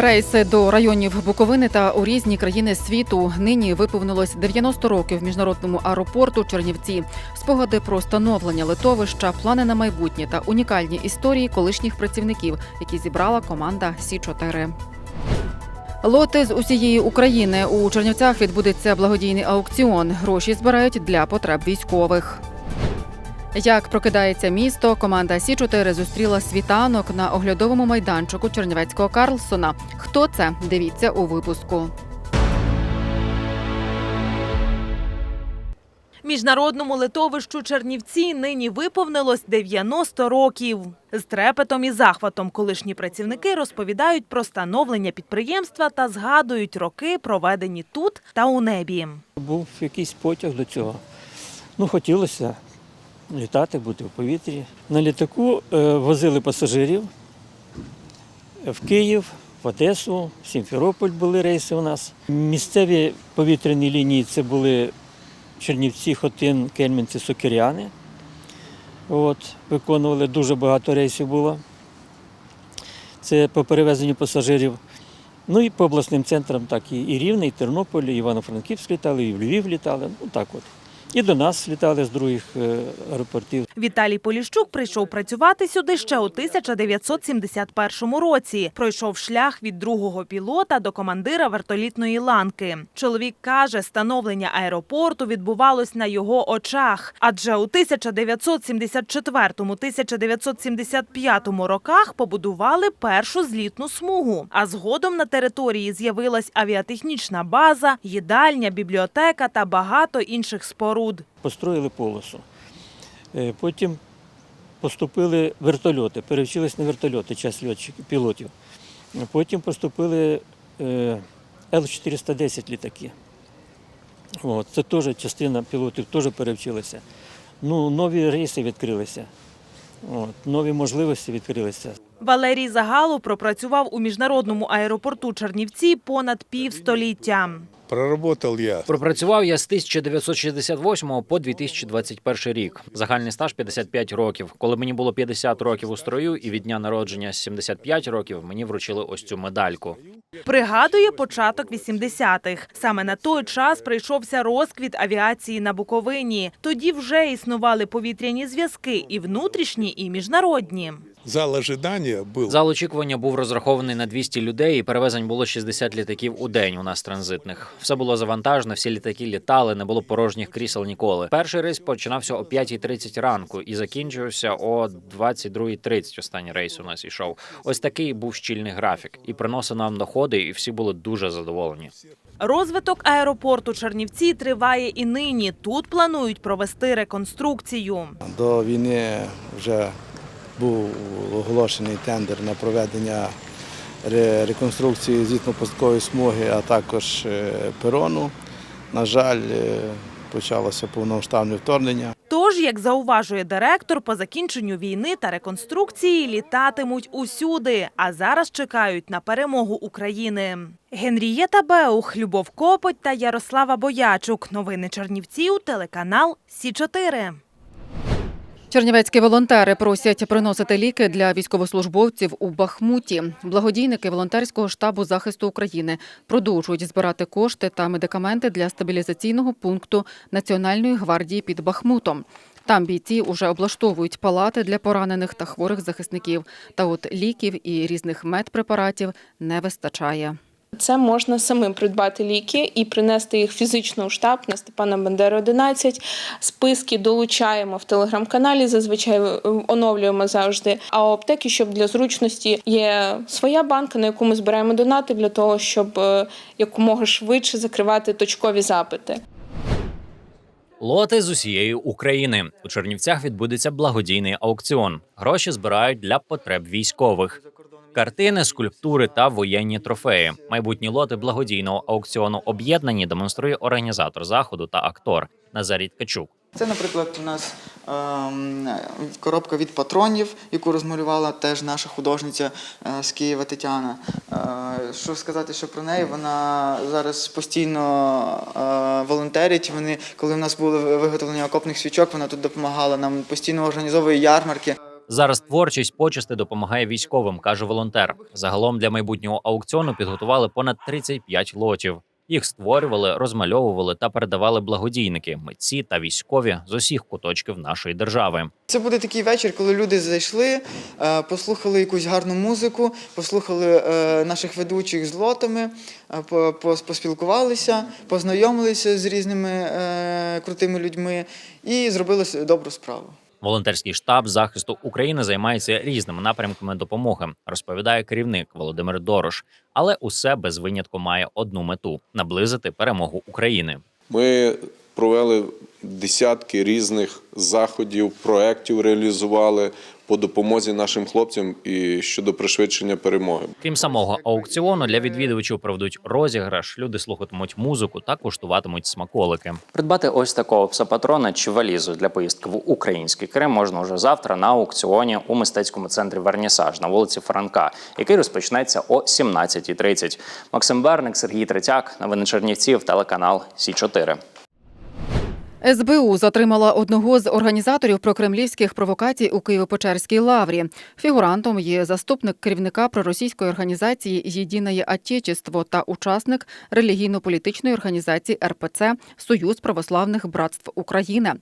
Рейси до районів Буковини та у різні країни світу нині виповнилось 90 років міжнародному аеропорту Чернівці. Спогади про становлення литовища, плани на майбутнє та унікальні історії колишніх працівників, які зібрала команда Сі 4 Лоти з усієї України у Чернівцях відбудеться благодійний аукціон. Гроші збирають для потреб військових. Як прокидається місто, команда Сі 4 зустріла світанок на оглядовому майданчику Чернівецького Карлсона. Хто це? Дивіться у випуску. Міжнародному литовищу Чернівці нині виповнилось 90 років. З трепетом і захватом колишні працівники розповідають про становлення підприємства та згадують роки, проведені тут та у небі. Був якийсь потяг до цього. Ну, хотілося літати, бути в повітрі. На літаку е, возили пасажирів в Київ, в Одесу, в Сімферополь були рейси у нас. Місцеві повітряні лінії це були Чернівці, Хотин, Кельмінці, Сокиряни. От, виконували дуже багато рейсів було. Це по перевезенню пасажирів. Ну і по обласним центрам, так і, Рівне, і Тернополь, і Івано-Франківськ літали, і в Львів літали. Ну так от. І до нас літали з других е, аеропортів. Віталій Поліщук прийшов працювати сюди ще у 1971 році. Пройшов шлях від другого пілота до командира вертолітної ланки. Чоловік каже, становлення аеропорту відбувалось на його очах, адже у 1994-1975 роках побудували першу злітну смугу. А згодом на території з'явилась авіатехнічна база, їдальня, бібліотека та багато інших споруд. Построїли полосу. Е, Потім поступили вертольоти, перевчились на вертольоти, час льотчиків, пілотів. Потім поступили е, Л-410 літаки. От, це теж частина пілотів теж перевчилася. Ну, нові рейси відкрилися. От, нові можливості відкрилися. Валерій Загалу пропрацював у міжнародному аеропорту Чернівці понад півстоліття. Проработал я Пропрацював я з 1968 по 2021 рік. Загальний стаж 55 років. Коли мені було 50 років у строю, і від дня народження 75 років мені вручили ось цю медальку. Пригадує початок 80-х. Саме на той час прийшовся розквіт авіації на Буковині. Тоді вже існували повітряні зв'язки і внутрішні, і міжнародні. Зал ожидания был. Зал очікування був розрахований на 200 людей, і перевезень було 60 літаків у день. У нас транзитних. Все було завантажено, всі літаки літали, не було порожніх крісел ніколи. Перший рейс починався о 5.30 ранку і закінчився о 22.30. Останній рейс у нас ішов. Ось такий був щільний графік, і приносив нам доходи, і всі були дуже задоволені. Розвиток аеропорту Чернівці триває і нині. Тут планують провести реконструкцію. До війни вже був оголошений тендер на проведення реконструкції злітно-пускової смуги, а також е, перону. На жаль, е, почалося повномасштабне вторгнення. Тож, як зауважує директор, по закінченню війни та реконструкції літатимуть усюди, а зараз чекають на перемогу України. Генрієта Беух, Любов Копоть та Ярослава Боячук. Новини Чернівців, телеканал Сі 4 Чернівецькі волонтери просять приносити ліки для військовослужбовців у Бахмуті. Благодійники волонтерського штабу захисту України продовжують збирати кошти та медикаменти для стабілізаційного пункту Національної гвардії під Бахмутом. Там бійці уже облаштовують палати для поранених та хворих захисників. Та от ліків і різних медпрепаратів не вистачає. Це можна самим придбати ліки і принести їх фізично у штаб на Степана Бандера 11. Списки долучаємо в телеграм-каналі. Зазвичай е, оновлюємо завжди. А у аптеки, щоб для зручності є своя банка, на яку ми збираємо донати для того, щоб е, якомога швидше закривати точкові запити. Лоти з усієї України у Чернівцях відбудеться благодійний аукціон. Гроші збирають для потреб військових. Картини, скульптури та воєнні трофеї. Майбутні лоти благодійного аукціону об'єднані демонструє організатор заходу та актор Назарій Ткачук. Це, наприклад, у нас ем, коробка від патронів, яку розмалювала теж наша художниця е, з Києва Тетяна. Е, що сказати, що про неї? Вона зараз постійно е, волонтерить. Вони, коли в нас були виготовлення окопних свічок, вона тут допомагала нам постійно організовує ярмарки. Зараз творчість почасти допомагає військовим, каже волонтер. Загалом для майбутнього аукціону підготували понад 35 лотів. Їх створювали, розмальовували та передавали благодійники, митці та військові з усіх куточків нашої держави. Це буде такий вечір, коли люди зайшли, е, послухали якусь гарну музику, послухали е, наших ведучих з лотами, е, по- поспілкувалися, познайомилися з різними крутими людьми і зробили добру справу. Волонтерський штаб захисту України займається різними напрямками допомоги, розповідає керівник Володимир Дорош. Але усе без винятку має одну мету наблизити перемогу України. Ми провели десятки різних заходів, проєктів реалізували по допомозі нашим хлопцям і щодо пришвидшення перемоги. Крім самого аукціону, для відвідувачів проведуть розіграш. Люди слухатимуть музику та куштуватимуть смаколики. Придбати ось такого пса-патрона чи валізу для поїздки в український Крим можна вже завтра на аукціоні у мистецькому центрі Вернісаж на вулиці Франка, який розпочнеться о 17.30. Максим Берник, Сергій Третяк, новини Чернівців, телеканал Сі 4 СБУ затримала одного з організаторів прокремлівських провокацій у Києво-Печерській лаврі. Фігурантом є заступник керівника проросійської організації «Єдине Отечество» та учасник релігійно-політичної організації РПЦ Союз православних братств України.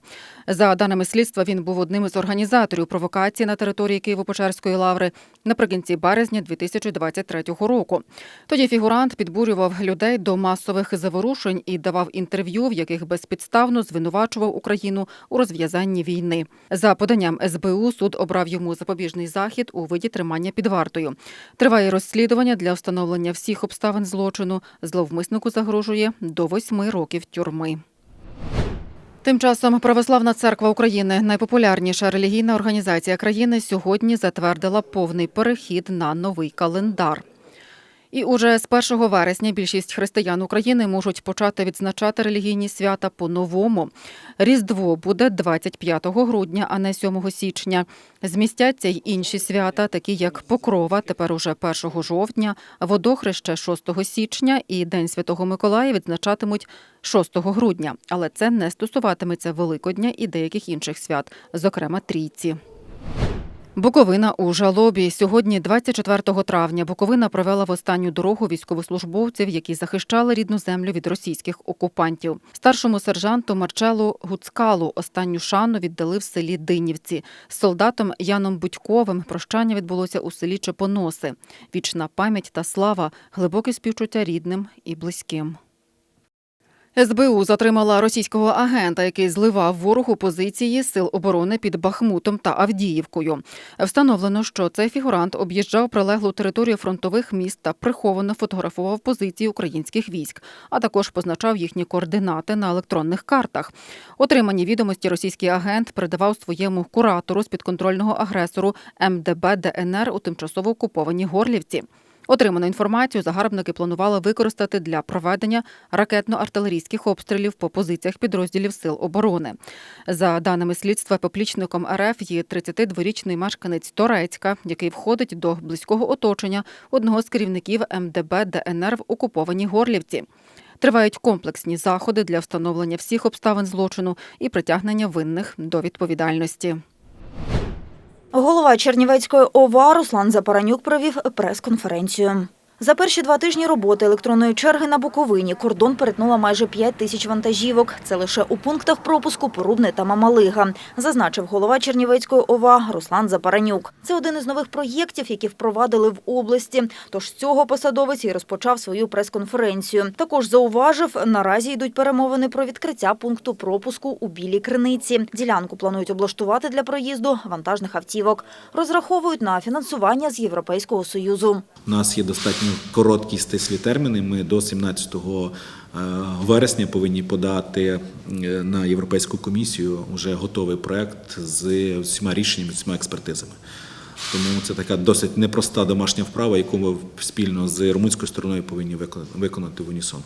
За даними слідства, він був одним із організаторів провокації на території Києво-Печерської лаври наприкінці березня 2023 року. Тоді фігурант підбурював людей до масових заворушень і давав інтерв'ю, в яких безпідставно звинувачував Україну у розв'язанні війни. За поданням СБУ суд обрав йому запобіжний захід у виді тримання під вартою. Триває розслідування для встановлення всіх обставин злочину. Зловмиснику загрожує до восьми років тюрми. Тим часом Православна церква України, найпопулярніша релігійна організація країни, сьогодні затвердила повний перехід на новий календар. І уже з 1 вересня більшість християн України можуть почати відзначати релігійні свята по-новому. Різдво буде 25 грудня, а не 7 січня. Змістяться й інші свята, такі як Покрова, тепер уже 1 жовтня, Водохреще 6 січня і День Святого Миколая відзначатимуть 6 грудня. Але це не стосуватиметься Великодня і деяких інших свят, зокрема трійці. Буковина у жалобі. Сьогодні, 24 травня, Буковина провела в останню дорогу військовослужбовців, які захищали рідну землю від російських окупантів. Старшому сержанту Марчелу Гуцкалу останню шану віддали в селі Динівці. З солдатом Яном Будьковим прощання відбулося у селі Чепоноси. Вічна пам'ять та слава, глибоке співчуття рідним і близьким. СБУ затримала російського агента, який зливав ворогу позиції сил оборони під Бахмутом та Авдіївкою. Встановлено, що цей фігурант об'їжджав прилеглу територію фронтових міст та приховано фотографував позиції українських військ, а також позначав їхні координати на електронних картах. Отримані відомості російський агент передавав своєму куратору з підконтрольного агресору МДБ ДНР у тимчасово окупованій Горлівці. Отриману інформацію загарбники планували використати для проведення ракетно-артилерійських обстрілів по позиціях підрозділів сил оборони. За даними слідства, поплічником РФ є 32-річний мешканець Торецька, який входить до близького оточення одного з керівників МДБ ДНР в окупованій Горлівці. Тривають комплексні заходи для встановлення всіх обставин злочину і притягнення винних до відповідальності. Голова Чернівецької ОВА Руслан Запаранюк провів прес-конференцію. За перші два тижні роботи електронної черги на Буковині кордон перетнула майже 5 тисяч вантажівок. Це лише у пунктах пропуску Порубне та Мамалига, зазначив голова Чернівецької ОВА Руслан Запаранюк. Це один із нових проєктів, які впровадили в області. Тож з цього посадовець і розпочав свою прес-конференцію. Також зауважив, наразі йдуть перемовини про відкриття пункту пропуску у Білій Криниці. Ділянку планують облаштувати для проїзду вантажних автівок. Розраховують на фінансування з Європейського Союзу. У нас є достатньо короткі стислі терміни. Ми до 17 вересня повинні подати е, на Європейську комісію вже готовий проект з всіма рішеннями, всіма експертизами. Тому це така досить непроста домашня вправа, яку ми спільно з румунською стороною повинні виконати в унісон.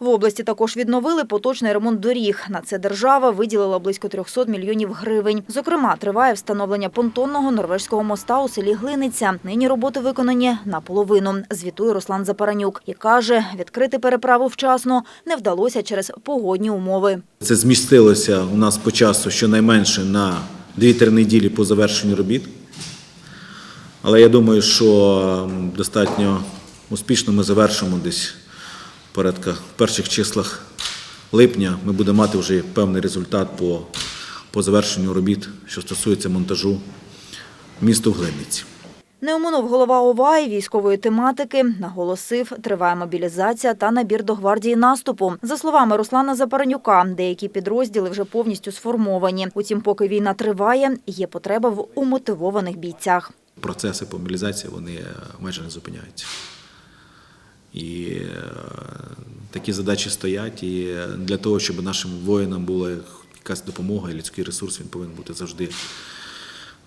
В області також відновили поточний ремонт доріг. На це держава виділила близько 300 мільйонів гривень. Зокрема, триває встановлення понтонного норвежського моста у селі Глиниця. Нині роботи виконані наполовину, звітує Руслан Запаранюк і каже, відкрити переправу вчасно не вдалося через погодні умови. Це змістилося у нас по часу щонайменше на 2-3 неділі по завершенню робіт. Але я думаю, що достатньо успішно ми завершимо десь порядка в перших числах липня. Ми будемо мати вже певний результат по, по завершенню робіт, що стосується монтажу місту Глибниці. Не оминув голова ОВА і військової тематики. Наголосив, триває мобілізація та набір до гвардії наступу. За словами Руслана Запаранюка, деякі підрозділи вже повністю сформовані. Утім, поки війна триває, є потреба в умотивованих бійцях. Процеси по мобілізації вони е, майже не зупиняються. І е, такі задачі стоять. І для того, щоб нашим воїнам була якась допомога і людський ресурс, він повинен бути завжди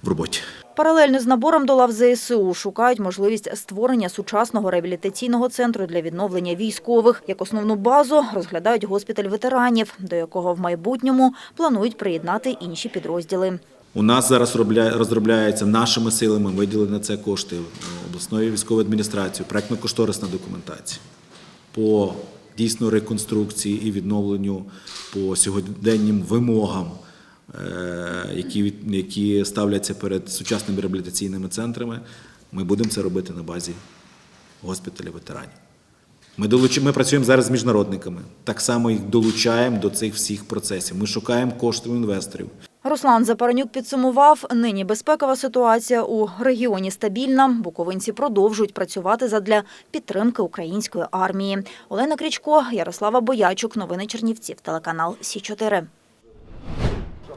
в роботі. Паралельно з набором до лав ЗСУ шукають можливість створення сучасного реабілітаційного центру для відновлення військових. Як основну базу розглядають госпіталь ветеранів, до якого в майбутньому планують приєднати інші підрозділи. У нас зараз робля- розробляється нашими силами, виділені на це кошти обласною військовою адміністрацією, проектно-кошторисна документація по дійсно реконструкції і відновленню по сьогоденнім вимогам, е, які, які ставляться перед сучасними реабілітаційними центрами. Ми будемо це робити на базі госпіталя ветеранів. Ми, долуч... ми працюємо зараз з міжнародниками. Так само їх долучаємо до цих всіх процесів. Ми шукаємо кошти інвесторів. Руслан Запаранюк підсумував, нині безпекова ситуація у регіоні стабільна. Буковинці продовжують працювати задля підтримки української армії. Олена Крічко, Ярослава Боячук. Новини Чернівців. Телеканал Сі 4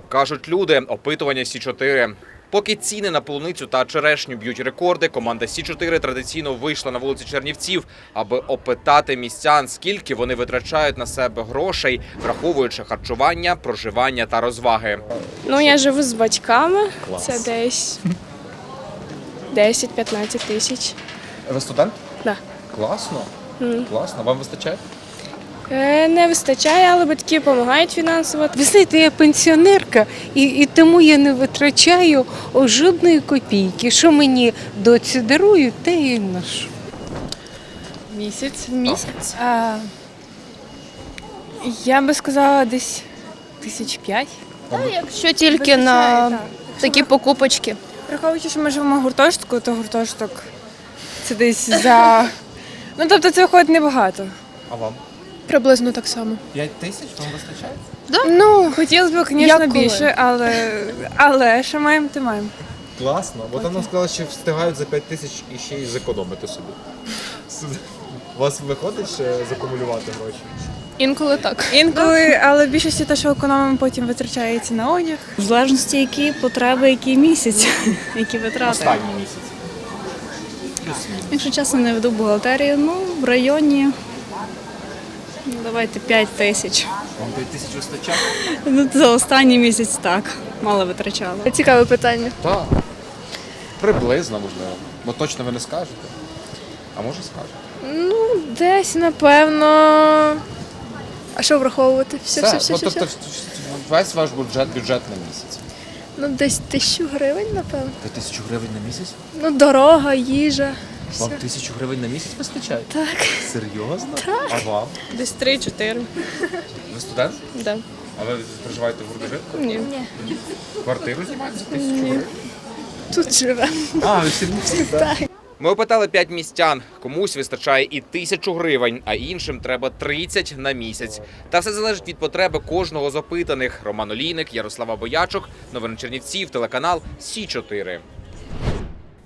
Кажуть люди, опитування Сі 4 Поки ціни на полуницю та черешню б'ють рекорди, команда Сі 4 традиційно вийшла на вулиці Чернівців, аби опитати містян, скільки вони витрачають на себе грошей, враховуючи харчування, проживання та розваги. Ну, я живу з батьками. Це десь 10-15 тисяч. Ви студент? Да. Класно. М. Класно. Вам вистачає? Е, Не вистачає, але батьки допомагають фінансово. Ви знаєте, я пенсіонерка, і, і тому я не витрачаю жодної копійки. Що мені доці дарують, те і ношу. Місяць. Місяць? А, я би сказала десь тисяч п'ять. Якщо тільки на такі покупочки. Враховуючи, що ми живемо в гуртожитку, то гуртожиток це десь за. Ну, тобто це виходить небагато. А вам? Приблизно так само. 5 тисяч вам вистачає? Ну, хотілося б, звісно, Як коли? більше, але, але що маємо, то маємо. Класно. Бо там нам сказали, що встигають за 5 тисяч і ще й зекономити собі. У вас виходить ще закумулювати гроші? Інколи так. Інколи, але в більшості те, що економимо, потім витрачається на одяг. В залежності, які потреби, який місяць, які витрати. Останній місяць. Якщо чесно не веду бухгалтерію, ну в районі давайте 5 тисяч. Вам 5 тисяч вистачає? Ну, за останній місяць так, мало витрачала. Цікаве питання. Так. Приблизно, можливо. Бо точно ви не скажете. А може скажете? Ну, десь, напевно. А що враховувати? Все, все, все, Ну, все, тобто все. весь ваш бюджет, бюджет на місяць. Ну, десь тисячу гривень, напевно. Тисячу гривень на місяць? Ну, дорога, їжа. Вам Все. тисячу гривень на місяць вистачає? Так. Серйозно? Так. А вам? Десь 3-4. Ви студент? Да. А ви проживаєте в гуртожитку? Ні. Квартиру знімаєте за тисячу гривень? Тут живе. А, ви всі Так. Ми опитали п'ять містян. Комусь вистачає і тисячу гривень, а іншим треба 30 на місяць. Та все залежить від потреби кожного з опитаних. Роман Олійник, Ярослава Боячок, новини Чернівців, телеканал Сі 4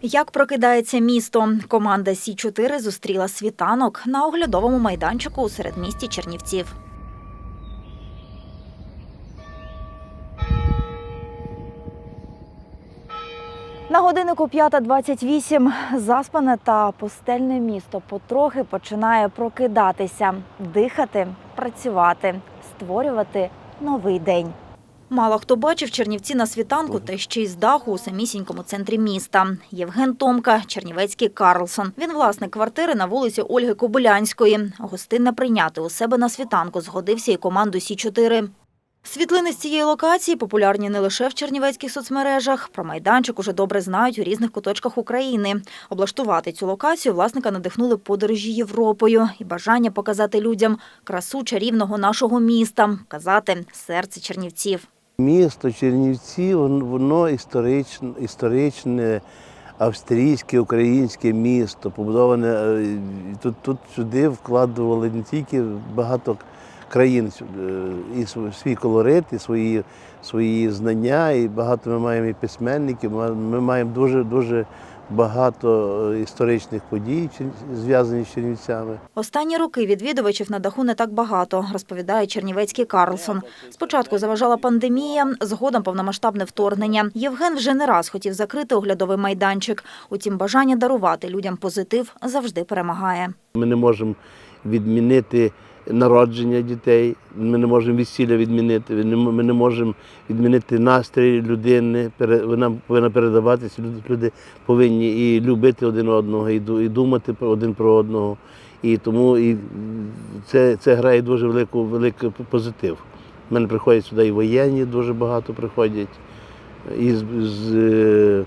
Як прокидається місто? Команда Сі 4 зустріла світанок на оглядовому майданчику у середмісті Чернівців. На годиннику 5.28 заспане та пустельне місто потрохи починає прокидатися, дихати, працювати, створювати новий день. Мало хто бачив Чернівці на світанку та ще й з даху у самісінькому центрі міста. Євген Томка, Чернівецький Карлсон. Він власник квартири на вулиці Ольги Кобилянської. Гостинне прийняти у себе на світанку згодився і команду Сі 4 Світлини з цієї локації популярні не лише в чернівецьких соцмережах. Про майданчик уже добре знають у різних куточках України. Облаштувати цю локацію власника надихнули подорожі Європою і бажання показати людям красу чарівного нашого міста, казати серце Чернівців. Місто Чернівці, вон- воно історичне, історичне австрійське, українське місто, побудоване. е, Тут, тут сюди вкладували не тільки багато країн е, і свій колорит, і свої, свої знання, і багато ми маємо і письменників. Ми маємо дуже дуже багато е, історичних подій, зв'язаних з Чернівцями. Останні роки відвідувачів на даху не так багато, розповідає чернівецький Карлсон. Спочатку заважала пандемія, згодом повномасштабне вторгнення. Євген вже не раз хотів закрити оглядовий майданчик. Утім, бажання дарувати людям позитив завжди перемагає. Ми не можемо відмінити народження дітей, ми не можемо весілля відмінити, ми не можемо відмінити настрій людини. Вона повинна передаватися. Люди, повинні і любити один одного, і думати один про одного. І тому і це, це грає дуже велику, великий позитив. У мене приходять сюди і воєнні, дуже багато приходять, і з, з, е,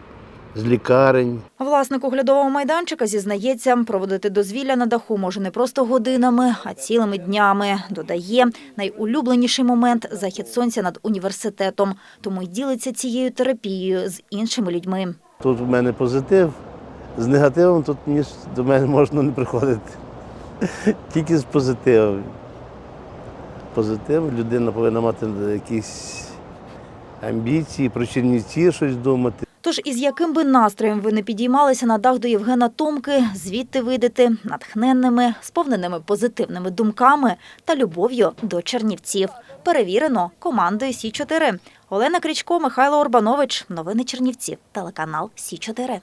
з лікарень. Власник оглядового майданчика зізнається, проводити дозвілля на даху може не просто годинами, а цілими днями. Додає, найулюбленіший момент – захід сонця над університетом. Тому й ділиться цією терапією з іншими людьми. Тут в мене позитив, з негативом тут ні, до мене можна не приходити. Тільки з позитивом. Позитив, людина повинна мати якісь амбіції, про Чернівці щось думати. Тож із яким би настроєм ви не підіймалися на дах до Євгена Томки, звідти вийдете натхненними, сповненими позитивними думками та любов'ю до Чернівців. Перевірено командою Сі 4 Олена Крічко, Михайло Орбанович. Новини Чернівців. Телеканал Сі 4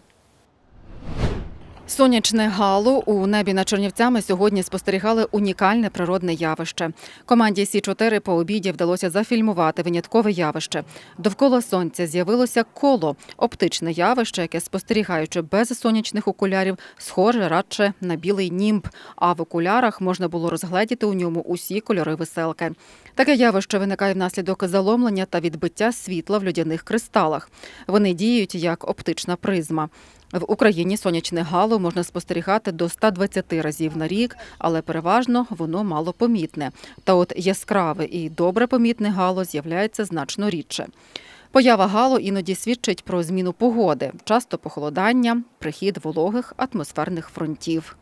Сонячне гало у небі над Чернівцями сьогодні спостерігали унікальне природне явище. Команді Сі 4 по обіді вдалося зафільмувати виняткове явище. Довкола сонця з'явилося коло, оптичне явище, яке спостерігаючи без сонячних окулярів, схоже радше на білий німб. А в окулярах можна було розгледіти у ньому усі кольори веселки. Таке явище виникає внаслідок заломлення та відбиття світла в людяних кристалах. Вони діють як оптична призма. В Україні сонячне гало можна спостерігати до 120 разів на рік, але переважно воно мало помітне. Та от яскраве і добре помітне гало з'являється значно рідше. Поява гало іноді свідчить про зміну погоди, часто похолодання, прихід вологих атмосферних фронтів.